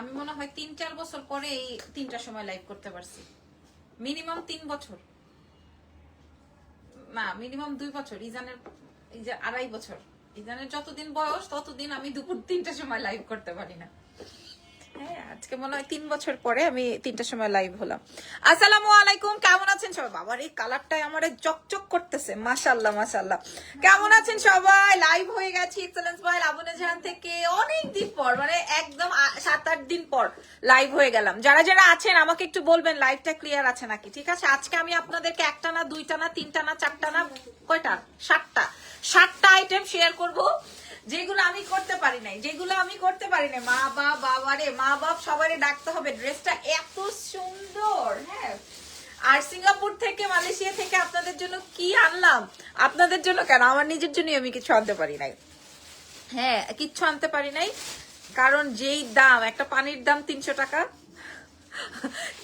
আমি মনে হয় তিন চার বছর পরে এই তিনটা সময় লাইভ করতে পারছি। মিনিমাম তিন বছর। না মিনিমাম দুই বছর। ইজানের ইজা- আড়াই বছর। ইজানের যতদিন বয়স, ততদিন আমি দুপুর তিনটার সময় লাইভ করতে পারি না। আজকে মনে হয় তিন বছর পরে আমি তিনটার সময় লাইভ হলাম। আসসালামু আলাইকুম, কেমন আছেন সবাই? বাবার এই কালারটাই আমার চকচক করতেছে মাশাল্লাহ মাশাল্লাহ কেমন আছেন সবাই? লাইভ হয়ে গেছি এক্সেলেন্স বয় লাবনে জাহান থেকে অনেক দিন পর মানে একদম সাত আট দিন পর লাইভ হয়ে গেলাম। যারা যারা আছেন, আমাকে একটু বলবেন লাইভটা ক্লিয়ার আছে নাকি? ঠিক আছে? আজকে আমি আপনাদেরকে একটা না, দুইটা না, তিনটা না, চারটা না, কয়টা? সাতটা। সাতটা আইটেম শেয়ার করব। যেগুলো আমি করতে পারি নাই, যেগুলো আমি করতে পারি নাই, মা বাপ বাবারে মা বাপ সবারই ডাকতে হবে, ড্রেসটা এত সুন্দর হ্যাঁ। আর সিঙ্গাপুর থেকে, মালয়েশিয়া থেকে আপনাদের জন্য কি আনলাম? আপনাদের জন্য কেন? আমার নিজের জন্যই আমি কিছু আনতে পারি নাই। হ্যাঁ কিচ্ছু আনতে পারি নাই। কারণ যেই দাম, একটা পানির দাম তিনশো টাকা।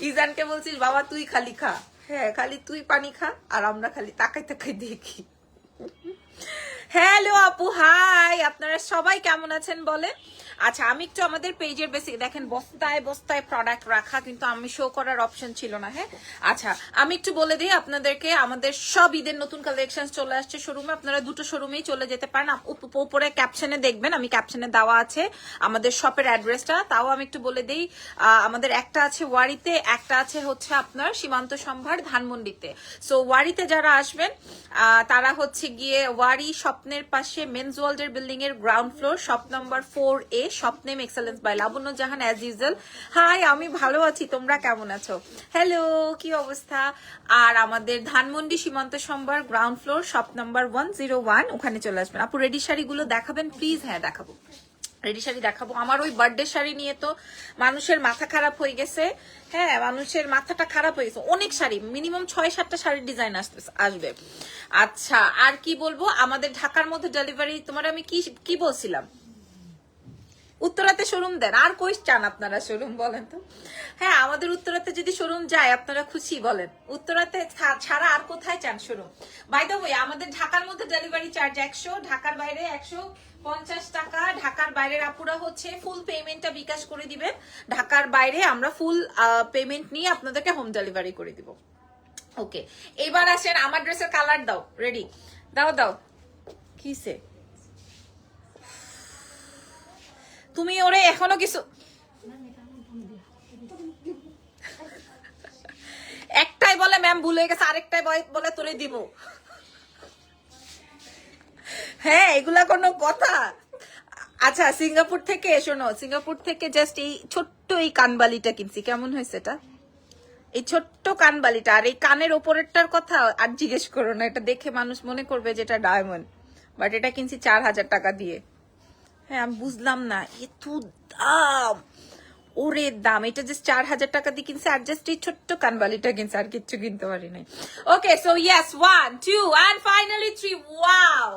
ইজানকে বলছিস, বাবা, তুই খালি খা। হ্যাঁ খালি তুই পানি খা, আর আমরা খালি তাকাই তাকাই দেখি। হ্যালো আপু হাই আপনারা সবাই কেমন আছেন বলেন? আচ্ছা আমি একটু আমাদের পেজের বেসিক দেখেন, বস্তায় বস্তায় প্রোডাক্ট রাখা, কিন্তু আমি শো করার অপশন ছিল না হ্যাঁ? আচ্ছা আমি একটু বলে দিই আপনাদেরকে, আমাদের সব ঈদের নতুন কালেকশন চলে আসছে শোরুমে আপনারা দুটো শোরুমেই চলে যেতে পারেন। উপরে ক্যাপশনে দেখবেন, আমি ক্যাপশনে দেওয়া আছে আমাদের শপের অ্যাড্রেসটা তাও আমি একটু বলে দিই আমাদের একটা আছে ওয়ারিতে, একটা আছে হচ্ছে আপনার সীমান্ত সম্ভার ধানমন্ডিতে। সো ওয়ারিতে যারা আসবেন তারা হচ্ছে গিয়ে ওয়ারি স্বপ্নের পাশে মেন্স ওয়ার্ল্ডের বিল্ডিং এর ground floor shop number four A স্বপ্নেম excellence by Labonno Jahan as usual hi আমি ভালো আছি, তোমরা কেমন আছো? হ্যালো কি অবস্থা? আর আমাদের Dhanmondi Shimanto Shambhar ground floor shop number one zero one ওখানে চলে আসবেন। আপু রেডি শাড়িগুলো দেখাবেন? প্লিজ হ্যাঁ দেখাবো। রেডি শাড়ি দেখাবো। আমার ওই বার্থডে শাড়ি নিয়ে তো মানুষের মাথা খারাপ হয়ে গেছে। হ্যাঁ মানুষের মাথাটা খারাপ হয়ে গেছে। অনেক শাড়ি মিনিমাম ছয় সাতটা শাড়ির ডিজাইন আসতে আসবে। আচ্ছা আর কি বলব? আমাদের ঢাকার মধ্যে ডেলিভারি তোমার আমি কি কি বলছিলাম? উত্তরাতে শোরুম দেন। আর কই চান আপনারা শোরুম বলেন তো? হ্যাঁ আমাদের উত্তরাতে যদি শোরুম যায়, আপনারা খুশি বলেন। উত্তরাতে ছাড়া আর কোথায় চান শোরুম? বাই দ্য ওয়ে আমাদের ঢাকার মধ্যে ডেলিভারি চার্জ একশো, ঢাকার বাইরে একশো পঞ্চাশ টাকা। ঢাকার বাইরের আপুরা হচ্ছে ফুল পেমেন্টটা বিকাশ করে দিবেন। ঢাকার বাইরে আমরা ফুল পেমেন্ট নিয়ে আপনাদেরকে হোম ডেলিভারি করে দিব। ওকে এবার আসেন, আমার ড্রেসের কালার দাও। রেডি দাও দাও। কিসে? তুমি ওরে এখনও কিছু একটাই বলে ম্যাম ভুলে গেছে। আরেকটাই বলে তোরে দিব। হ্যাঁ এগুলা কোনো কথা। আচ্ছা সিঙ্গাপুর থেকে শোনো, সিঙ্গাপুর থেকে জাস্ট এই ছোট্ট এই কানবালিটা কিনছি। কেমন হয়েছে এটা? এই ছোট্ট কানবালিটা, আর এই কানের ওপরেরটার কথা আর জিজ্ঞেস করো না। এটা দেখে মানুষ মনে করবে যে এটা ডায়মন্ড বাট এটা কিনছি চার হাজার টাকা দিয়ে। হ্যাঁ আমি বুঝলাম না। এত দাম। ওরে দাম, এটা জাস্ট চার হাজার টাকা দিয়ে কিনছে, আর জাস্ট এই ছোট্ট কানবালিটা কিনছে, আর কিচ্ছু কিনতে পারি নাই। Okay so yes one two and finally three wow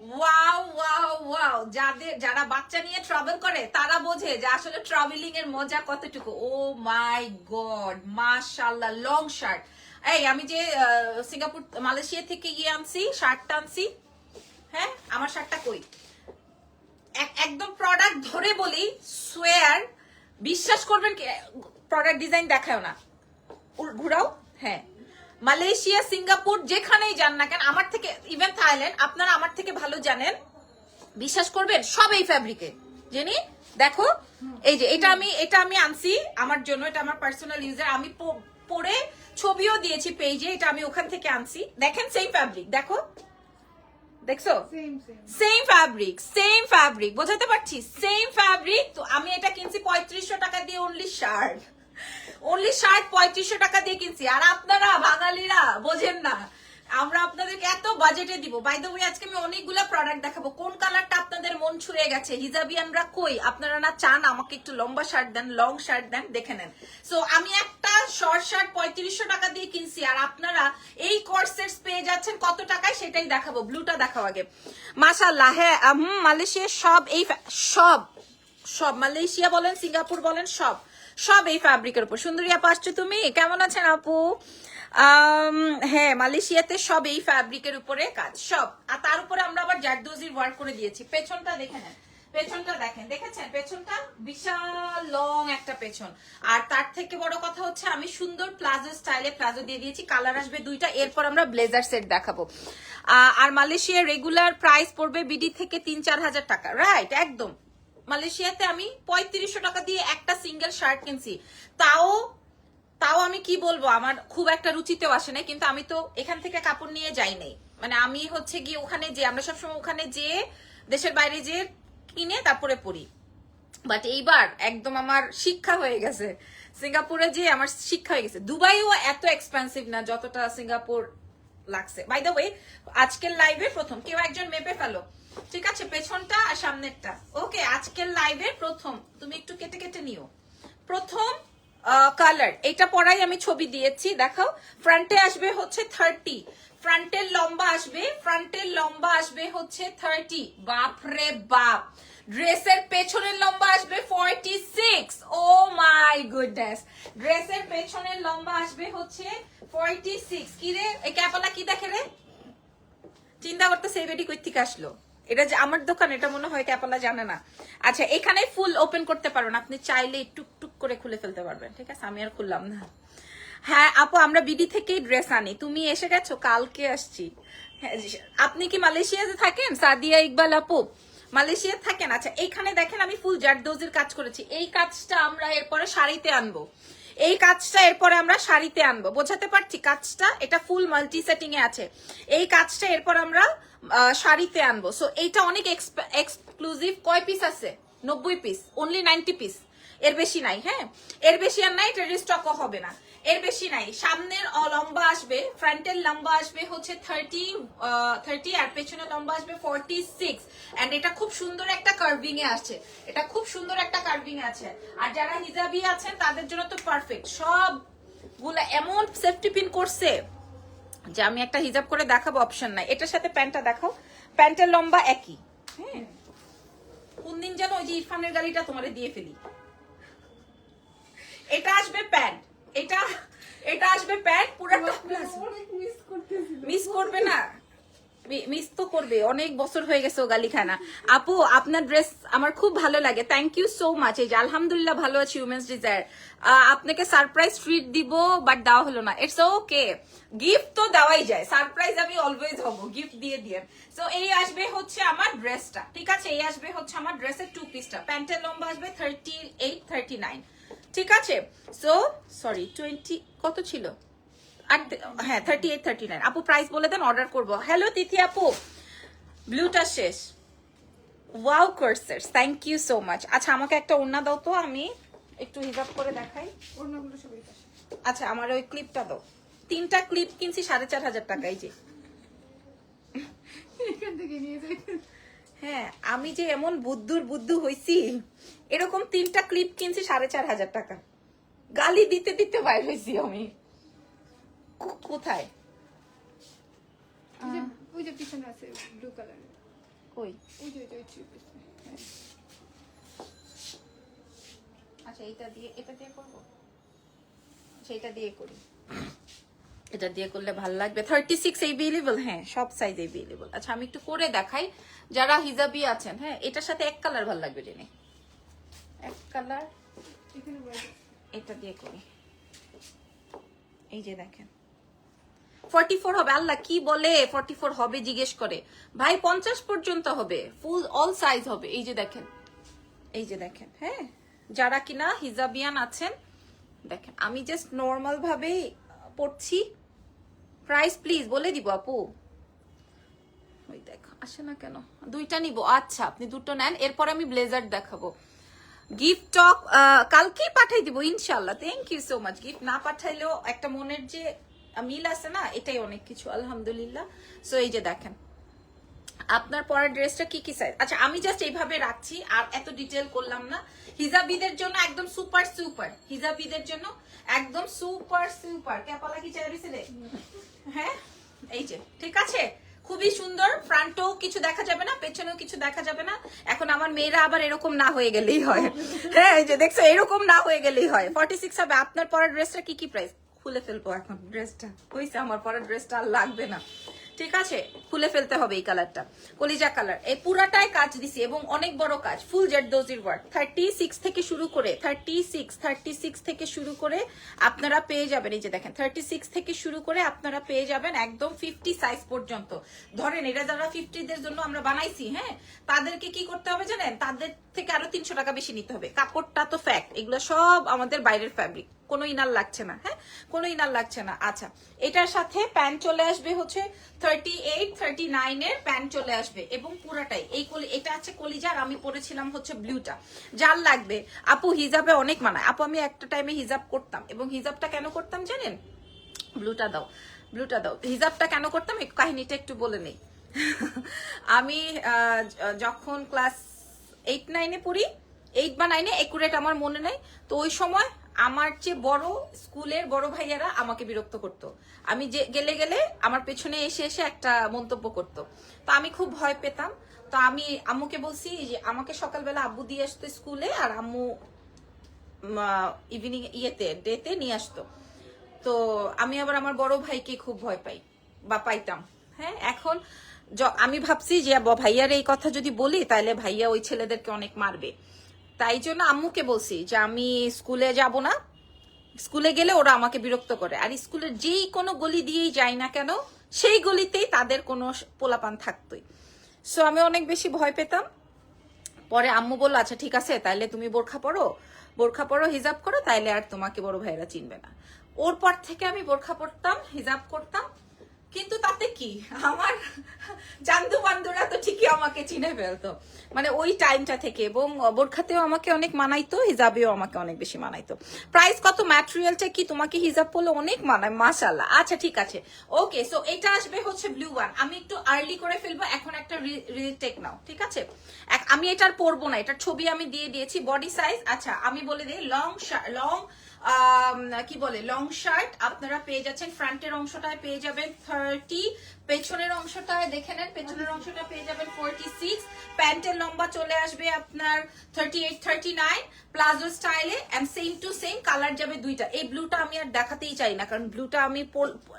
wow wow wow যাদের, যারা বাচ্চা নিয়ে ট্রাভেল করে, তারা বোঝে যে আসলে ট্রাভেলিং এর মজা কতটুকু। ও মাই গড মাশাল্লাহ লং শার্ট এই, আমি যে সিঙ্গাপুর, মালয়েশিয়া থেকে গিয়ে আনছি শার্টটা আনছি। হ্যাঁ আমার শার্টটা কই? একদম প্রোডাক্ট ধরে বলি সোয়ার বিশ্বাস করবেন প্রোডাক্ট ডিজাইন দেখাও না। ঘুরাও হ্যাঁ। মালয়েশিয়া, সিঙ্গাপুর, যেখানেই যান না কেন, আমার থেকে ইভেন থাইল্যান্ড, আপনারা আমার থেকে ভালো জানেন। বিশ্বাস করবেন, সব এই ফ্যাব্রিকে জেনি, দেখো, এই যে, এটা আমি এটা আমি আনছি আমার জন্য, এটা আমার পার্সোনাল ইউজার আমি পরে ছবিও দিয়েছি পেজে এটা আমি ওখান থেকে আনছি। দেখেন সেই ফ্যাব্রিক দেখো। দেখছ? সেম ফ্যাব্রিক সেম ফ্যাব্রিক বোঝাতে পারছি? সেম ফ্যাব্রিক তো আমি এটা কিনছি পঁয়ত্রিশশো টাকা দিয়ে অনলি শার্ট অনলি শার্ট পঁয়ত্রিশশো টাকা দিয়ে কিনছি। আর আপনারা বাঙালিরা বোঝেন না। আমরা আপনাদেরকে এত বাজেটে দিব। বাই দ্য ওয়ে আজকে আমি অনেকগুলো প্রোডাক্ট দেখাবো। কোন কালারটা আপনাদের মন ছুঁয়ে গেছে? হিজাবিয়ানরা কই? আপনারা না চান আমাকে একটু লম্বা শার্ট দেন লং শার্ট দেন, দেখে নেন। সো আমি একটা শর্ট শার্ট পঁয়ত্রিশশো টাকা দিয়ে কিনছি, আর আপনারা এই কোর্সের পেয়ে যাচ্ছেন কত টাকায়? সেটাই দেখাবো। ব্লুটা দেখাও আগে। মাশাল্লাহ হ্যাঁ হুম মালয়েশিয়ার সব এই সব সব মালয়েশিয়া বলেন, সিঙ্গাপুর বলেন, সব। সব এই ফ্যাব্রিকের উপর। সুন্দরী আপু, আসছো তুমি? কেমন আছেন আপু? হ্যাঁ মালয়েশিয়াতে সব এই ফ্যাব্রিকের উপরে কাজ, সব। আর তার উপরে আমরা আবার জারদোজির ওয়ার্ক করে দিয়েছি। পেছনটা দেখে নেন। পেছনটা দেখেন, দেখেছেন? পেছনটা বিশাল লং একটা পেছন। আর তার থেকে বড় কথা হচ্ছে, আমি সুন্দর প্লাজো স্টাইলে প্লাজো দিয়ে দিয়েছি। কালার আসবে দুইটা, এরপর আমরা ব্লেজার সেট দেখাবো। আর রেগুলার প্রাইস পড়বে বিডি থেকে তিন, চার হাজার টাকা। রাইট একদম। মালয়েশিয়াতে আমি পঁয়ত্রিশশো টাকা দিয়ে একটা সিঙ্গেল শার্ট কিনছি। তাও তাও আমি কি বলব? আমার খুব একটা রুচিতেও আসে নাই, কিন্তু আমি তো এখান থেকে কাপড় নিয়ে যাই নাই। মানে আমি হচ্ছে গিয়ে ওখানে যে, আমরা সবসময় ওখানে যে, দেশের বাইরে যে কিনে তারপরে পড়ি বাট এইবার একদম আমার শিক্ষা হয়ে গেছে। সিঙ্গাপুরে যে আমার শিক্ষা হয়ে গেছে। দুবাইও এত এক্সপেন্সিভ না যতটা সিঙ্গাপুর লাগছে। বাই দ্য ওয়ে আজকের লাইভে প্রথম। কেউ একজন মেপে ফেলো। ঠিক আছে, পেছনটা আর সামনেরটা। ওকে আজকের লাইভে প্রথম। তুমি একটু কেটে কেটে নিও। প্রথম কালার এটা পরাই আমি ছবি দিয়েছি, দেখাও। ফ্রন্টে আসবে হচ্ছে থার্টি ফ্রন্টের লম্বা আসবে ফ্রন্টের লম্বা আসবে হচ্ছে থার্টি বাপ রে বাপ! ড্রেসের পেছনের লম্বা আসবে forty six oh my goodness ড্রেসের পেছনের লম্বা আসবে হচ্ছে ফর্টি সিক্স কি রে? এই ক্যাপালা কি দেখে রে? চিন্তা করতে সেই বেডি কই থেকে আসলো? এটা যে আমার দোকান, এটা মনে হয় ক্যাপালা জানে না। আচ্ছা এখানে ফুল ওপেন করতে পারবেন আপনি চাইলে টুক করে খুলে ফেলতে পারবেন ঠিক আছে? আমি আর খুললাম না। হ্যাঁ আপু আমরা বিডি থেকেই ড্রেস আনি। তুমি এসে গেছো? কালকে আসছি। হ্যাঁ, আপনি কি মালয়েশিয়াতে থাকেন? সাদিয়া ইকবাল আপু? মালয়েশিয়া থাকেন? আচ্ছা এইখানে দেখেন আমি ফুল জারদোজের কাজ করেছি। এই কাজটা আমরা এরপরে শাড়িতে আনব। এই কাজটা এরপরে আমরা শাড়িতে আনব। বোঝাতে পারছি কাজটা? এটা ফুল মাল্টি সেটিং এ আছে। এই কাজটা এরপর আমরা শাড়িতে আনব। সো এইটা অনেক এক্সক্লুসিভ কয় পিস আছে? নব্বই পিস অনলি নাইনটি পিস এর বেশি নাই হ্যাঁ? এর বেশি আর নাই এটা স্টকও হবে না। এর বেশি নাই। সামনের লম্বা আসবে ফ্রন্টের লম্বা আসবে হচ্ছে থার্টি থার্টি আর পেছনে লম্বা আসবে ফর্টি সিক্স অ্যান্ড এটা খুব সুন্দর একটা কার্ভিং এ আছে। এটা খুব সুন্দর একটা কার্ভিং আছে। আর যারা হিজাবি আছেন, তাদের জন্য তো পারফেক্ট সবগুলা এমন সেফটি পিন করছে যে আমি একটা হিজাব করে দেখাবো অপশন নাই। এটার সাথে প্যান্টটা দেখাও। প্যান্টের লম্বা একই হ্যাঁ? কোন দিন যেন ওই যে ইরফানের গাড়িটা তোমারে দিয়ে ফেলি। এটা আসবে প্যান্ট। এটা এটা আসবে প্যান্ট পুরাটা মিস করবে না? মিস তো করবে অনেক বছর হয়ে গেছে ও গালিখানা। আপু আপনার ড্রেস আমার খুব ভালো লাগে। থ্যাংক ইউ সো মাচ এই যে আলহামদুলিল্লাহ ভালো আছি উমেন্স ডিজায়ার আপনাকে সারপ্রাইজ ট্রিট দিব বাট দেওয়া হলো না। ইটস ওকে গিফট তো দেওয়াই যায়। সারপ্রাইজ আমি অলওয়েজ হব। গিফট দিয়ে দিয়ে। সো এই আসবে হচ্ছে আমার ড্রেসটা ঠিক আছে? এই আসবে হচ্ছে আমার ড্রেসের টু। পিসটা প্যান্টের লম্বা আসবে থার্টি এইট থার্টি নাইন ঠিক আছে? সো সরি টোয়েন্টি কত ছিল? হ্যাঁ থার্টি এইট থার্টি নাইন আপু প্রাইস বলে দেন অর্ডার করব। হ্যালো তিথি আপু। ব্লুটা শেষ। Wow gorgeous thank you so much আচ্ছা আমাকে একটা ওড়না দাও তো আমি একটু হিসাব করে দেখাই। অন্যগুলো সবাই আচ্ছা আমার ওই ক্লিপটা দাও। তিনটা ক্লিপ কিনছি সাড়ে চার হাজার টাকা এই যে। এখান থেকে নিয়ে যাই। হ্যাঁ আমি যে এমন বুদ্ধুর বুদ্ধু হইছি এরকম তিনটা ক্লিপ কিনছি সাড়ে চার হাজার টাকা। গালি দিতে দিতে বাইর হয়েছি আমি। কোথায়? ওই যে পিছনে আছে ব্লু কালার কই? ওই যে ওই। আচ্ছা এইটা দিয়ে এটা দিয়ে করব? আচ্ছা এটা দিয়ে করি। এটা দিয়ে করলে ভালো লাগবে। থার্টি সিক্স এভেলেবল হ্যাঁ সব সাইজ এভেলেবল আচ্ছা আমি একটু করে দেখাই। যারা হিজাবি আছেন হ্যাঁ এটার সাথে এক কালার ভালো লাগবে জেনে এক কালার এটা দিয়ে করি। এই যে দেখেন। ফর্টি ফোর হবে, আল্লাহ কি বলে ফর্টি ফোর হবে, জিজ্ঞেস করে। ভাই, পঞ্চাশ পর্যন্ত হবে ফুল অল সাইজ হবে। এই যে দেখেন। এই যে দেখেন হ্যাঁ যারা কিনা হিজাবিয়ান আছেন, দেখেন, আমি জাস্ট নর্মাল ভাবেই পড়ছি। প্রাইস প্লিজ বলে দিব আপু। ওই দেখো, আসে না কেন? দুইটা নিব। আচ্ছা আপনি দুটো নেন, এরপর আমি ব্লেজার দেখাবো। গিফট টপ কালকেই পাঠাই দিব ইনশাল্লাহ thank you so much gift না পাঠাইলেও একটা মনের যে মিল আছে না, এটাই অনেক কিছু, আলহামদুলিল্লাহ। সো এই যে দেখেন আপনার পরের ড্রেসটা কি কি সাইজ আচ্ছা আমি জাস্ট এইভাবে রাখছি, আর এত ডিটেল করলাম না। হিজাবিদের জন্য একদম সুপার সুপার হিজাবিদের জন্য একদম সুপার সুপার ক্যাপালা কি চাই রে হ্যাঁ? এই যে, ঠিক আছে? খুবই সুন্দর। ফ্রন্টেও কিছু দেখা যাবে না, পেছনেও কিছু দেখা যাবে না। এখন আমার মেয়েরা আবার এরকম না হয়ে গেলেই হয়। হ্যাঁ এই যে দেখছ, এরকম না হয়ে গেলেই হয়। ফর্টি সিক্স হবে। আপনার পরের ড্রেসটা কি কি প্রাইস খুলে ফেলব এখন ড্রেসটা। হয়েছে আমার পরের ড্রেসটা আর লাগবে না। ঠিক আছে? খুলে ফেলতে হবে এই কালারটা। কলিজা কালার। এই পুরাটাই কাজ দিছি এবং অনেক বড় কাজ। ফুল জেড দোজির ওয়ার্ক থার্টি সিক্স থেকে শুরু করে থার্টি সিক্স থার্টি সিক্স থেকে শুরু করে আপনারা পেয়ে যাবেন, এই যে দেখেন থার্টি সিক্স থেকে শুরু করে আপনারা পেয়ে যাবেন একদম ফিফটি সাইজ পর্যন্ত। ধরেন এটা যারা ফিফটিদের জন্য আমরা বানাইছি হ্যাঁ তাদেরকে কি করতে হবে জানেন? তাদের থেকে আরও তিনশো টাকা বেশি নিতে হবে। কাপড়টা তো ফ্যাক্ট এগুলো সব আমাদের বাইরের ফ্যাব্রিক কোনো ইনার লাগছে না হ্যাঁ? কোনো ইনার লাগছে না। আচ্ছা এটার সাথে প্যান্ট চলে আসবে হচ্ছে থার্টি এইট থার্টি নাইন এর প্যান্ট চলে আসবে এবং পুরাটাই। এই কলি, এটা আছে কলিজার, আমি পরেছিলাম হচ্ছে ব্লুটা যার লাগবে। আপু, হিজাবে অনেক মানায়। আপু, আমি একটা টাইমে হিজাব করতাম। এবং হিজাবটা কেন করতাম জানেন? ব্লুটা দাও। ব্লুটা দাও। হিজাবটা কেন করতাম? এই কাহিনীটা একটু বলে নেই। আমি যখন ক্লাস এইট নাইনে পড়ি এইট বা নাইনে একুরেট আমার মনে নেই। তো ওই সময় আমার চেয়ে বড় স্কুলের বড় ভাইয়ারা আমাকে বিরক্ত করত। আমি যে গেলে গেলে আমার পেছনে এসে এসে একটা মন্তব্য করত। তো আমি খুব ভয় পেতাম। তো আমি আম্মুকে বলছি যে, আমাকে সকালবেলা আব্বু দিয়ে আসতো স্কুলে আর আম্মু ইভিনিং ইয়েতে ডেতে নিয়ে আসতো। তো আমি আবার আমার বড় ভাইকে খুব ভয় পাই বা পাইতাম। হ্যাঁ এখন আমি ভাবছি যে ভাইয়ার এই কথা যদি বলি, তাহলে ভাইয়া ওই ছেলেদেরকে অনেক মারবে। তাই জন্য আম্মুকে বলছি যে আমি স্কুলে যাব না। স্কুলে গেলে ওরা আমাকে বিরক্ত করে। আর স্কুলের যেই কোনো গলি দিয়েই যাই না কেন, সেই গলিতেই তাদের কোনো পোলাপান থাকতোই। সো আমি অনেক বেশি ভয় পেতাম। পরে আম্মু বলল আচ্ছা ঠিক আছে, তাইলে তুমি বোরখা পরো। বোরখা পরো, হিজাব করো, তাইলে আর তোমাকে বড় ভাইয়েরা চিনবে না। ওর পর থেকে আমি বোরখা পরতাম, হিজাব করতাম। কিন্তু তাতে কি? আমার চান্দু বান্ধুরা তো ঠিকই আমাকে চিনে ফেলতো। মানে ওই টাইমটা থেকে এবং বোরখাতেও আমাকে অনেক মানাইতো, হিজাবেও আমাকে অনেক বেশি মানাইতো। প্রাইস কত? ম্যাটেরিয়ালটা কি? তোমাকে হিজাব পরলে অনেক মানায় মাশাল্লাহ আচ্ছা ঠিক আছে। ওকে সো এটা আসবে হচ্ছে ব্লু ওয়ান আমি একটু আর্লি করে ফেলব, এখন একটা রিটেক নাও, ঠিক আছে? আমি এটার পরবো না, এটার ছবি আমি দিয়ে দিয়েছি বডি সাইজ আচ্ছা আমি বলে দিই লং লং কি বলে লং শার্ট আপনারা পেয়ে যাচ্ছেন ফ্রন্টের অংশটায় পেয়ে যাবেন থার্টি পেছনের অংশটা দেখে নেন, পেছনের অংশটা পেয়ে যাবেন ফোরটি সিক্স প্যান্টের লম্বা চলে আসবে আপনার thirty eight thirty nine palazzo স্টাইলে and same to same colour যাবে দুইটা। এই ব্লুটা আমি আর দেখাতেই চাই না, কারণ ব্লুটা আমি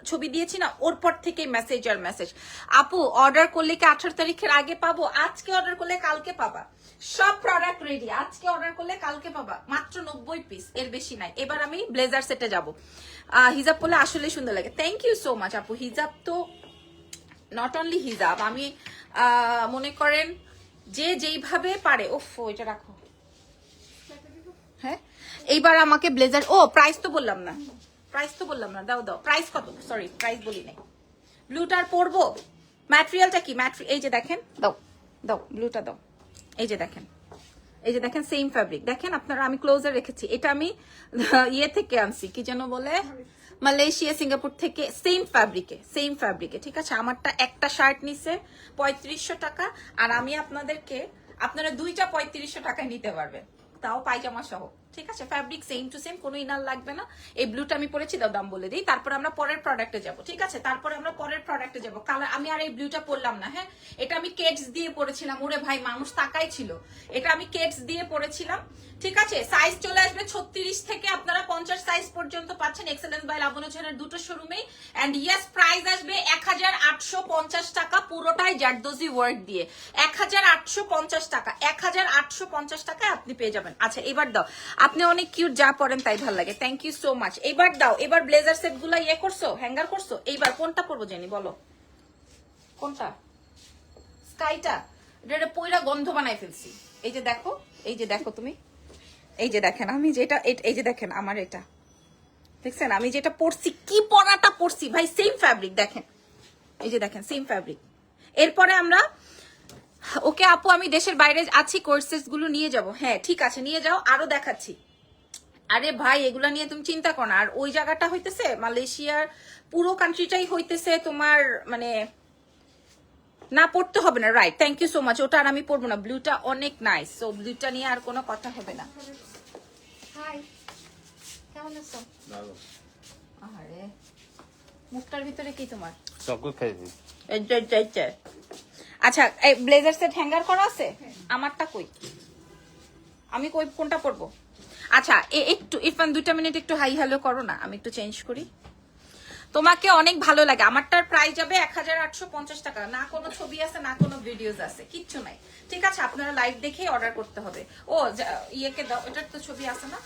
ছবি দিয়েছি না, ওর পর থেকে মেসেজ আর মেসেজ আপু অর্ডার করলে কি আঠারো তারিখের আগে পাবো? আজকে অর্ডার করলে কালকে পাবা। সব প্রোডাক্ট রেডি আজকে অর্ডার করলে কালকে পাবা। মাত্র নব্বই পিস এর বেশি নাই। এবার আমি ব্লেজার সেটে যাব। হিজাব পরলে আসলে সুন্দর লাগে। থ্যাংক ইউ সো মাচ আপু। হিজাব তো নট অনলি হিজাব আমি মনে করেন যে যেইভাবে পারে ওফ এটা রাখো। হ্যাঁ? এইবার আমাকে ব্লেজার, ও প্রাইস তো বললাম না। প্রাইস তো বললাম না, দাও দাও। প্রাইস কত? সরি প্রাইস বলি নাই। ব্লুটার পরবো? ম্যাটেরিয়ালটা কি? এই যে দেখেন। দাও দাও ব্লুটা দাও। এই যে দেখেন। এই যে দেখেন সেম ফ্যাব্রিক দেখেন আপনারা, আমি ক্লোজার রেখেছি। এটা আমি ইয়ে থেকে আনছি, কি যেন বলে? মালয়েশিয়া, সিঙ্গাপুর থেকে সেম ফ্যাব্রিকে সেম ফ্যাব্রিকে ঠিক আছে? আমারটা একটা শার্ট নিছে, পঁয়ত্রিশশো টাকা, আর আমি আপনাদেরকে, আপনারা দুইটা পঁয়ত্রিশশো টাকায় নিতে পারবেন। তাও পায়জামা সহ ঠিক আছে? ফ্যাব্রিক সেম টু সেম কোনো ইনার লাগবে না। এই ব্লুটা আমি পরেছি, দাও দাম বলে দিই। তারপর আমরা পরের প্রোডাক্টে যাব, ঠিক আছে? তারপরে আমরা পরের প্রোডাক্টে যাব। কালার আমি আর এই ব্লুটা পরলাম না হ্যাঁ? এটা আমি কেটস দিয়ে পরেছিলাম। ওরে ভাই, মানুষ তাকাই ছিল। এটা আমি কেটস দিয়ে পরেছিলাম, ঠিক আছে? সাইজ চলে আসবে ছত্রিশ থেকে আপনারা পঞ্চাশ সাইজ পর্যন্ত পাচ্ছেন। এক্সেলেন্স বাই লাবণ হোসেনের দুটো শোরুমেই এন্ড ইয়েস প্রাইস আসবে এক হাজার আটশো পঞ্চাশ টাকা পুরোটাই জারদোজি ওয়ার্ক দিয়ে। এক হাজার আটশো পঞ্চাশ টাকা এক হাজার আটশো পঞ্চাশ টাকায় আপনি পেয়ে যাবেন। আচ্ছা এবার দাও। আপনি অনেক কিউট যা পরেন তাই ভালো লাগে। থ্যাংক ইউ সো মাচ এবার দাও, এবার ব্লেজার সেটগুলা ইয়ে করছ হ্যাঙ্গার করছ? এইবার কোনটা পরবো জানি, বলো। কোনটা? স্কাইটা এটা গন্ধ বানাই ফেলছি। এই যে দেখো, এই যে দেখো তুমি। এই যে দেখেন, আমি যেটা, এই- এই যে দেখেন, আমার এটা। দেখছেন, আমি যেটা পরছি, কি পরাটা পরছি? ভাই সেম ফ্যাব্রিক দেখেন। এই যে দেখেন সেম ফ্যাব্রিক এরপরে আমরা ওকে আপু আমি দেশের বাইরে আছি কোর্সেসগুলো নিয়ে যাব। হ্যাঁ ঠিক আছে নিয়ে যাও আরও দেখাচ্ছি। আরে ভাই এগুলা নিয়ে তুমি চিন্তা করো না। আর ওই জায়গাটা হইতেছে মালয়েশিয়ার পুরো কান্ট্রিটাই হইতেছে তোমার মানে না পড়তে হবে না right thank you so much ওটা আর আমি পড়ব না। ব্লুটা অনেক নাইস সো ব্লুটা নিয়ে আর কোনো কথা হবে না। হাই কেমন আরে মুখটার ভিতরে কি তোমার? চকলেট খাইছি। আচ্ছা এই ব্লেজার সেট হ্যাঙ্গার করা আছে? আমারটা কই? আমি কই, কোনটা পরবো? আচ্ছা একটু, ইরফান, দুইটা মিনিট একটু হাই হ্যালো করো না, আমি একটু চেঞ্জ করি। তোমাকে অনেক ভালো লাগে। আমারটার প্রাইস যাবে এক হাজার আটশো পঞ্চাশ টাকা। না কোনো ছবি আছে, না কোনো ভিডিওস আছে, কিচ্ছু নাই। ঠিক আছে, আপনারা লাইভ দেখে অর্ডার করতে হবে। ও ইয়েকে দাও, এটার তো ছবি আছে না?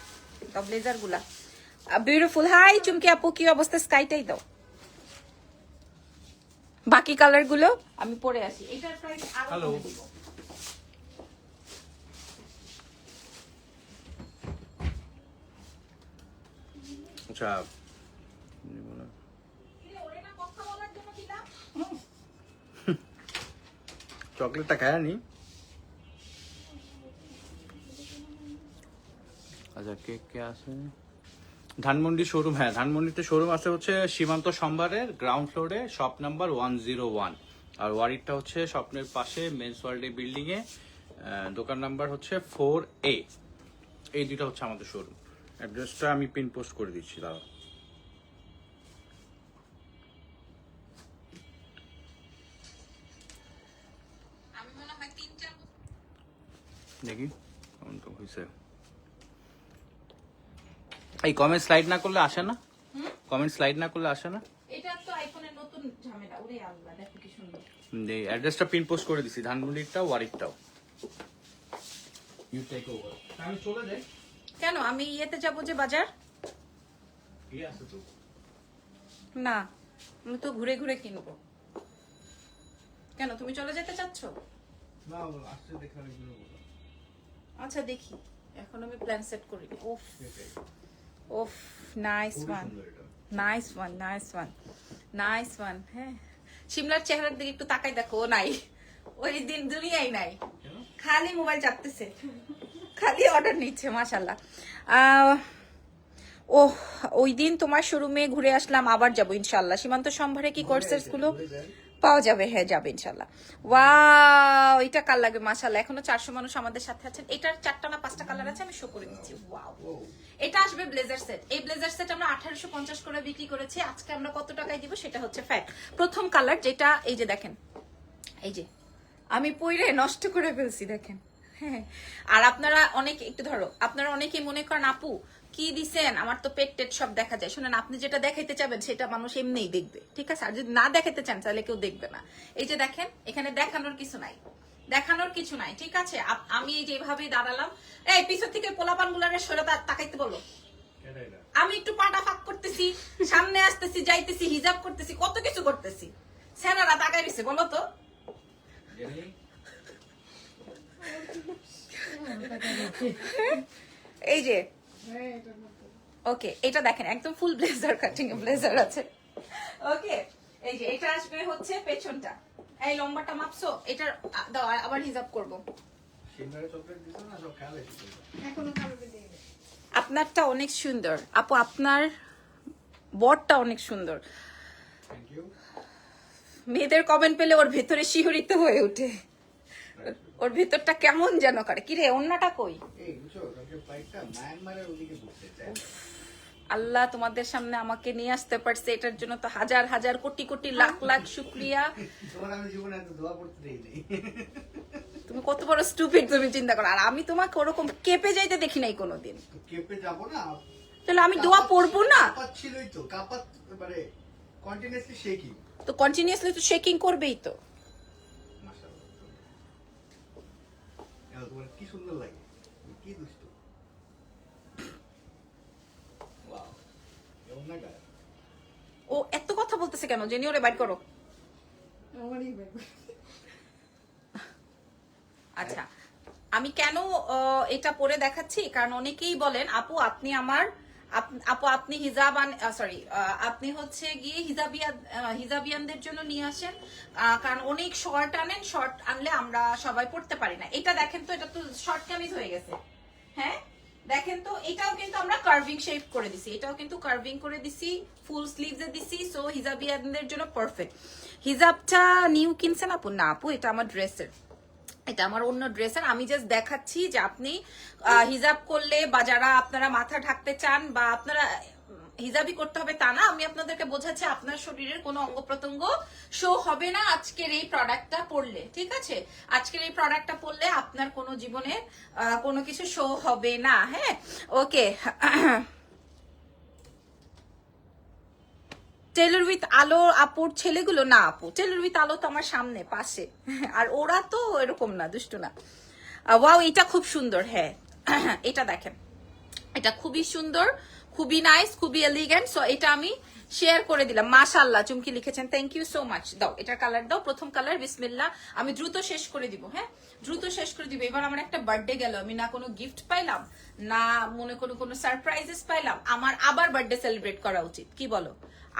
দাও ব্লেজারগুলা। বিউটিফুল হাই চুমকি আপু, কি অবস্থা? স্কাইটাই দাও। বাকি কালারগুলো আমি পরে আসি এটার প্রাইস আরও। আচ্ছা নিবো না। কিরে, ওরে না কথা বলার জন্য দিলাম? চকলেটটা খায় নি আচ্ছা কেক কে আছে ধানমন্ডি শোরুম হ্যাঁ ধানমন্ডিতে শোরুম আছে হচ্ছে সীমান্ত সম্বারের গ্রাউন্ড ফ্লোরে shop number one zero one আর ওয়ারিটটা হচ্ছে স্বপ্নের পাশে মেন্স ওয়ার্ল্ডে বিল্ডিং এ দোকান নাম্বার হচ্ছে ফোর এ এই দুইটা হচ্ছে আমাদের শোরুম অ্যাড্রেসটা আমি পিন পোস্ট করে দিচ্ছি দাদা দেখি কেমন তো হয়েছে। এই কমেন্ট স্লাইড না করলে আসে না? কমেন্ট স্লাইড না করলে আসে না? এটা তো আইফোনের নতুন ঝামেলা। ওরে আল্লাহ দেখো কি সুন্দর এই অ্যাড্রেসটা পিন পোস্ট করে দিছি ধানমন্ডিরটাও ওয়ারিকটাও ইউ টেক ওভার আমি চলে যাই। কেন? আমি ইয়েতে যাব যে বাজার? কি আছে তো। না আমি তো ঘুরে ঘুরে কিনবো। কেন? তুমি চলে যেতে চাচ্ছ? না আসছে দেখে আমি আচ্ছা দেখি। এখন আমি প্ল্যান সেট করি ওফ ওফ nice one nice one nice one nice one হ্যাঁ শিমলার চেহারার দিকে একটু তাকাই দেখো ও নাই। ওই দিন দুনিয়াই নাই। খালি মোবাইল চাপতেছে। খালি অর্ডার নিচ্ছে মাশাল্লাহ ও ওই দিন তোমার শোরুমে ঘুরে আসলাম আবার যাব ইনশাল্লাহ সীমান্ত সম্ভারে কি কোর্সেসগুলো? পাওয়া যাবে হ্যাঁ যাবে ইনশাল্লাহ ওয়াও এটা কাল লাগে মাশাল্লাহ এখনও চারশো মানুষ আমাদের সাথে আছেন। এটার চারটা না পাঁচটা কালার আছে আমি শো করে দিচ্ছি। ওয়াও এটা আসবে ব্লেজার সেট এই ব্লেজার সেট আমরা আঠারোশো পঞ্চাশ করে বিক্রি করেছি। আজকে আমরা কত টাকায় দিব সেটা হচ্ছে ফ্যাক্ট প্রথম কালার যেটা, এই যে দেখেন। এই যে, আমি পইরে নষ্ট করে ফেলছি, দেখেন। হ্যাঁ আর আপনারা অনেক, একটু ধরো, আপনারা অনেকেই মনে করেন, আপু, কি দিছেন? আমার তো পেট টেট সব দেখা যায়। শুনেন, আপনি যেটা দেখাইতে চাবেন, সেটা মানুষ এমনিই দেখবে, ঠিক আছে? আর যদি না দেখাতে চান, তাহলে কেউ দেখবে না। এই যে দেখেন, এখানে দেখানোর কিছু নাই। দেখানোর কিছু নাই, ঠিক আছে? আমি এই যেভাবেই দাঁড়ালাম, এই পিছন থেকে পোলাপান গুলারে সরে তাকাইতে বলো। আমি একটু পাটা ফাঁক করতেছি, সামনে আসতেছি, যাইতেছি, হিজাব করতেছি, কত কিছু করতেছি। সেনারা তাকাই দিছে, বলো তো। এই যে, ওকে, এটা দেখেন, একদম ফুল ব্লেজার কাটিং ব্লেজার আছে। ওকে, এই যে, এটা আসবে হচ্ছে পেছনটা। এই লম্বাটা মাপছো? এটার দাও আবার হিসাব করব। আপনারটা অনেক সুন্দর। আপু আপনার বরটা অনেক সুন্দর। মেয়েদের কমেন্ট পেলে ওর ভেতরে শিহরিত হয়ে ওঠে। ওর ভেতরটা কেমন যেন করে। কিরে অন্যটা কই? এই বুঝছ? মায়ানমারের ওদিকে ঘুরতে চায়। আল্লাহ তোমাদের সামনে আমাকে নিয়ে আসতে পারছে। এটার জন্য তো হাজার হাজার কোটি কোটি লাখ লাখ শুক্রিয়া। তুমি কত বড় স্টুপিড তুমি চিন্তা করো। আর আমি তোমাকে ওরকম কেঁপে যাইতে দেখি নাই কোনোদিন। কেঁপে যাব না? তাহলে আমি দোয়া পড়ব না? কাঁপাচ্ছিলই তো। কাঁপাত মানে কন্টিনিউয়াসলি শেকিং তো কন্টিনিউয়াসলি তো শেকিং করবেই তো। মাশাআল্লাহ। কি সুন্দর লাগে কি দুষ্ট ওয়াও এমন না গায়ে ও এত কথা বলতেছে কেন? জেনি ওরে বাইট করো। আচ্ছা আমি কেন এটা পরে দেখাচ্ছি? কারণ অনেকেই বলেন আপু আপনি আমার আপ- আপু আপনি হিজাব সরি আপনি হচ্ছে গিয়ে হিজাবিয়া হিজাবিয়ানদের জন্য নিয়ে আসেন। কারণ অনেক শর্ট আনেন শর্ট আনলে আমরা সবাই পড়তে পারি না। এটা দেখেন তো এটা তো শর্ট কামিজ হয়ে গেছে। হ্যাঁ? দেখেন তো, এটাও কিন্তু আমরা কার্ভিং শেপ করে দিছি। এটাও কিন্তু কার্ভিং করে দিছি ফুল স্লিভস এ দিছি সো হিজাবিয়ানদের জন্য পারফেক্ট হিজাবটা নিউ কিনছেন আপু? না আপু, এটা আমার ড্রেসের। এটা আমার অন্য ড্রেসের। আমি জাস্ট দেখাচ্ছি যে আপনি হিজাব করলে বা যারা আপনারা মাথা ঢাকতে চান বা আপনারা উম, হিজাবই করতে হবে তা না। আমি আপনাদেরকে বোঝাচ্ছি আপনার শরীরের কোনো অঙ্গ প্রত্যঙ্গ শো হবে না আজকের এই প্রোডাক্টটা পরলে ঠিক আছে? আজকের এই প্রোডাক্টটা পরলে আপনার কোনো জীবনে কোনো কিছু শো হবে না হ্যাঁ? ওকে টেলর উইথ আলো আপুর ছেলেগুলো না আপু টেলর উইথ আলো তো আমার সামনে পাশে। আর ওরা তো এরকম না দুষ্টু না। ওয়াও এটা খুব সুন্দর হ্যাঁ। এটা দেখেন এটা খুবই সুন্দর। খুবই নাইস খুবই এলিগেন্ট সো এটা আমি শেয়ার করে দিলাম। মাশাল্লাহ চুমকি লিখেছেন। থ্যাংক ইউ সো মাচ দাও, এটার কালার দাও। প্রথম কালার বিসমিল্লা আমি দ্রুত শেষ করে দিব হ্যাঁ? দ্রুত শেষ করে দিব। এবার আমার একটা বার্থডে গেল। আমি না কোনো গিফট পাইলাম, না মনে কোনো কোনো সারপ্রাইজেস পাইলাম। আমার আবার বার্থডে সেলিব্রেট করা উচিত। কি বলো?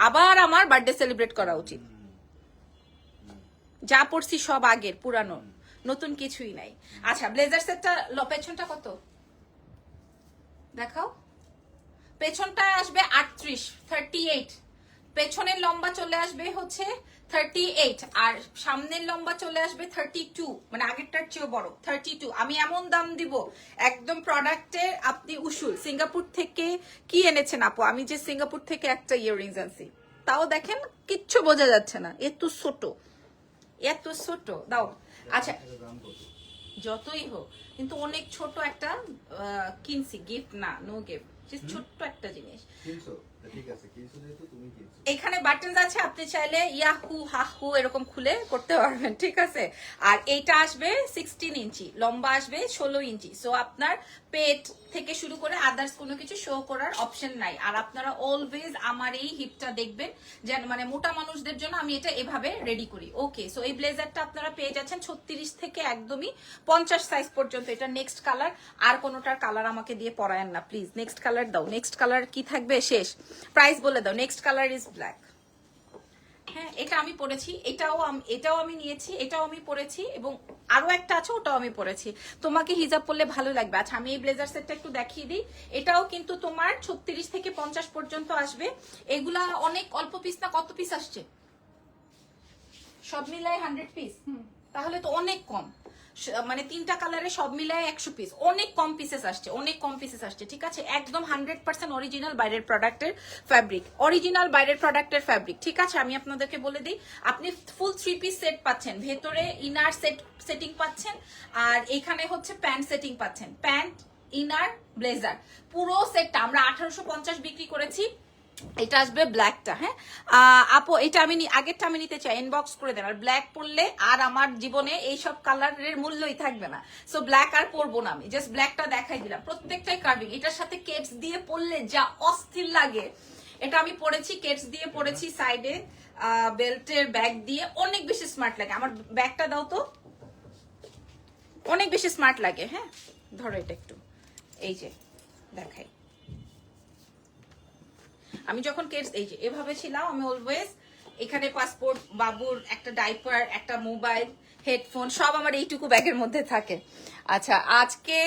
আবার আমার বার্থডে সেলিব্রেট করা উচিত। যা পড়ছি সব আগের, পুরানো। নতুন কিছুই নাই। আচ্ছা ব্লেজার সেটটা পেছনটা কত? দেখাও। পেছনটায় আসবে আটত্রিশ থার্টি এইট পেছনের লম্বা চলে আসবে হচ্ছে থার্টি এইট আর সামনের লম্বা চলে আসবে থার্টি টু মানে আগেরটার চেয়েও বড় থার্টি টু আমি এমন দাম দিব, একদম প্রোডাক্টের আপনি উসুল। সিঙ্গাপুর থেকে কি এনেছেন আপু? আমি যে সিঙ্গাপুর থেকে একটা ইয়াররিংস আনছি। তাও দেখেন কিচ্ছু বোঝা যাচ্ছে না, এত ছোট। এত ছোট, দাও। আচ্ছা যতই হোক, কিন্তু অনেক ছোট একটা কিনছি গিফট না নো গিফট ছোট্ট একটা জিনিস। কিনছো। এখানে বাটন আছে, আপনি চাইলে ইয়াহু, হাহু এরকম খুলে করতে পারবেন, ঠিক আছে? আর এইটা আসবে সিক্সটিন ইঞ্চি, লম্বা আসবে ষোলো ইঞ্চি। সো আপনার পেট থেকে শুরু করে আদার্স কোনো কিছু শো করার অপশন নাই। আর আপনারা অলওয়েজ আমার এই হিপটা দেখবেন, যেন মানে মোটা মানুষদের জন্য আমি এটা এভাবে রেডি করি। ওকে সো এই ব্লেজারটা আপনারা পেয়ে যাচ্ছেন ছত্রিশ থেকে একদমই পঞ্চাশ সাইজ পর্যন্ত। এটা নেক্সট কালার আর কোনোটার কালার আমাকে দিয়ে পরায়েন না প্লিজ নেক্সট কালার দাও। নেক্সট কালার কি থাকবে? শেষ। প্রাইস বলে দাও নেক্সট কালার ইজ ব্ল্যাক হ্যাঁ এটা আমি পড়েছি এটাও এটাও আমি নিয়েছি এটাও আমি পড়েছি এবং আরও একটা আছে ওটাও আমি পড়েছি তোমাকে হিজাব পরলে ভালো লাগবে। আচ্ছা আমি এই ব্লেজার সেটটা একটু দেখিয়ে দিই। এটাও কিন্তু তোমার ছত্রিশ থেকে পঞ্চাশ পর্যন্ত আসবে। এগুলা অনেক অল্প পিস না কত পিস আসছে? সব মিলায় হান্ড্রেড পিস তাহলে তো অনেক কম। মানে তিনটা কালারে সব মিলায় একশো পিস অনেক কম পিসেস আসছে, অনেক কম পিসেস আসছে, ঠিক আছে? একদম হান্ড্রেড পার্সেন্ট অরিজিনাল বাইরের প্রোডাক্টের ফ্যাব্রিক অরিজিনাল বাইরের প্রোডাক্টের ফ্যাব্রিক ঠিক আছে? আমি আপনাদেরকে বলে দিই, আপনি ফুল থ্রি পিস সেট পাচ্ছেন, ভেতরে ইনার সেট সেটিং পাচ্ছেন, আর এখানে হচ্ছে প্যান্ট সেটিং পাচ্ছেন প্যান্ট ইনার ব্লেজার পুরো সেটটা আমরা আঠারোশো পঞ্চাশ বিক্রি করেছি এটা আসবে ব্ল্যাকটা হ্যাঁ? আপু, এটা আমি আগেরটা আমি নিতে চাই ইনবক্স করে দেন। আর ব্ল্যাক পরলে আর আমার জীবনে এইসব কালারের মূল্যই থাকবে না। সো ব্ল্যাক আর পরবো না আমি জাস্ট ব্ল্যাকটা দেখাই দিলাম। প্রত্যেকটাই কার্ভিং এটার সাথে কেটস দিয়ে পরলে যা অস্থির লাগে, এটা আমি পরেছি কেটস দিয়ে পরেছি সাইডে বেল্টের ব্যাগ দিয়ে। অনেক বেশি স্মার্ট লাগে। আমার ব্যাগটা দাও তো। অনেক বেশি স্মার্ট লাগে হ্যাঁ? ধরো এটা একটু। এই যে, দেখাই। আমি যখন কেটস এই যে, এভাবে ছিলাম, আমি অলওয়েজ এখানে পাসপোর্ট বাবুর একটা ডাইপার একটা মোবাইল হেডফোন সব আমার এইটুকু ব্যাগের মধ্যে থাকে। আচ্ছা আজকে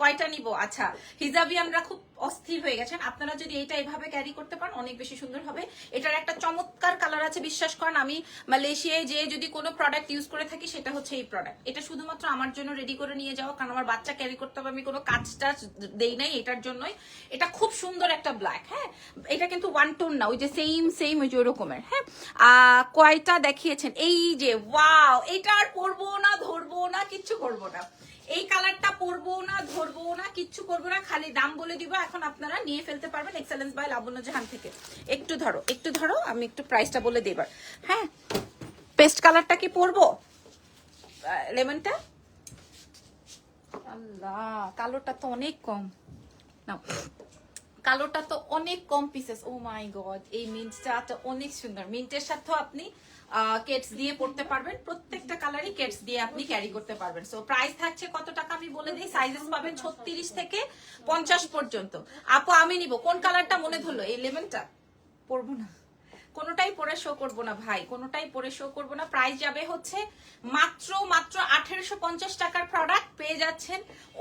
কয়টা নিব? আচ্ছা হিজাবি আমরা খুব অস্থির হয়ে গেছেন। আপনারা যদি এটা এভাবে ক্যারি করতে পারেন, অনেক বেশি সুন্দর হবে। এটার একটা চমৎকার কালার আছে, বিশ্বাস করেন, আমি মালয়েশিয়ায় যে যদি কোনো প্রোডাক্ট ইউজ করে থাকি, সেটা হচ্ছে এই প্রোডাক্ট এটা শুধুমাত্র আমার জন্য রেডি করে নিয়ে যাওয়া, কারণ আমার বাচ্চা ক্যারি করতে হবে, আমি কোনো কাজ টাজ দেই নাই এটার জন্যই। এটা খুব সুন্দর একটা ব্ল্যাক হ্যাঁ? এটা কিন্তু ওয়ান টোন না, ওই যে সেম সেম ওই যে ওই রকমের হ্যাঁ কয়টা দেখিয়েছেন? এই যে ওয়াও এটা আর পরবো না, ধরবো না, কিচ্ছু করব না। এই কালারটা পরবো না ধরবো না, কিচ্ছু করব না, খালি দাম বলে দিব, এখন আপনারা নিয়ে ফেলতে পারবেন এক্সেলেন্স বাই লাবণ্য জাহান থেকে। একটু ধরো একটু ধরো, আমি একটু প্রাইসটা বলে দিই এবার। হ্যাঁ পেস্ট কালারটা কি পরবো? লেমনটা আল্লাহ, কালোটা তো অনেক কম। না কালোটা তো অনেক কম পিসেস ও মাই গড এই মিন্টটা অনেক সুন্দর। মিন্টের সাথেও আপনি কেটস দিয়ে পড়তে পারবেন। প্রত্যেকটা কালারই কেটস দিয়ে আপনি ক্যারি করতে পারবেন। সো প্রাইস থাকছে কত টাকা আমি বলে দিই? সাইজেস পাবেন ছত্রিশ থেকে পঞ্চাশ পর্যন্ত। আপু, আমি নিব। কোন কালারটা মনে ধরলো? এই লেমনটা? পরবো না। কোনোটাই পরে শো করব না ভাই। কোনোটাই পরে শো করব না। প্রাইস যাবে হচ্ছে মাত্র মাত্র আঠেরোশো পঞ্চাশ টাকার প্রোডাক্ট পেয়ে যাচ্ছেন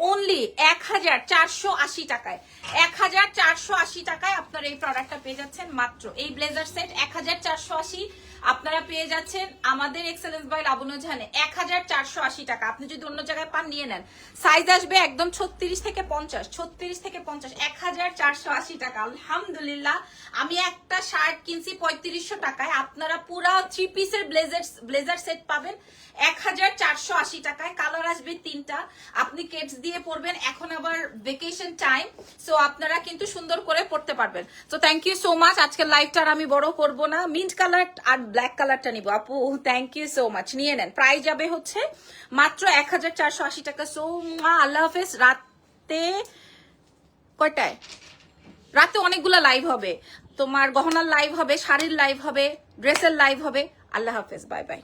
অনলি এক হাজার চারশো আশি টাকায়। এক হাজার চারশো আশি টাকায় আপনার এই প্রোডাক্টটা পেয়ে যাচ্ছেন মাত্র। এই ব্লেজার সেট এক হাজার চারশো আশি আপনারা পেয়ে যাচ্ছেন আমাদের এক্সেলেন্স বাই লাবণ্য জাহানে এক হাজার চারশো আশি টাকা। আপনি যদি অন্য জায়গায় পান, নিয়ে নেন। সাইজ আসবে একদম ছত্রিশ থেকে পঞ্চাশ, ছত্রিশ থেকে পঞ্চাশ, এক হাজার চারশো আশি টাকা। আলহামদুলিল্লাহ, আমি একটা শার্ট কিনছি পঁয়ত্রিশশো টাকায়। আপনারা পুরা থ্রি পিসের ব্লেজার ব্লেজার সেট পাবেন এক হাজার চারশো আশি টাকায়। কালার আসবে তিনটা। আপনি কেটস দিয়ে পরবেন। এখন আবার ভেকেশন টাইম সো আপনারা কিন্তু সুন্দর করে পড়তে পারবেন। তো থ্যাংক ইউ সো মাচ আজকের লাইভটা আর আমি বড় করব না। মিন্ট কালার আর ব্ল্যাক কালারটা নিব। আপু থ্যাংক ইউ সো মাচ নিয়ে নেন। প্রাইস যাবে হচ্ছে মাত্র এক হাজার চারশো আশি টাকা। সো আল্লাহ হাফেজ। রাতে কয়টায়? রাতে অনেকগুলো লাইভ হবে। তোমার গহনার লাইভ হবে, শাড়ির লাইভ হবে ড্রেসের লাইভ হবে। আল্লাহ হাফেজ। Bye bye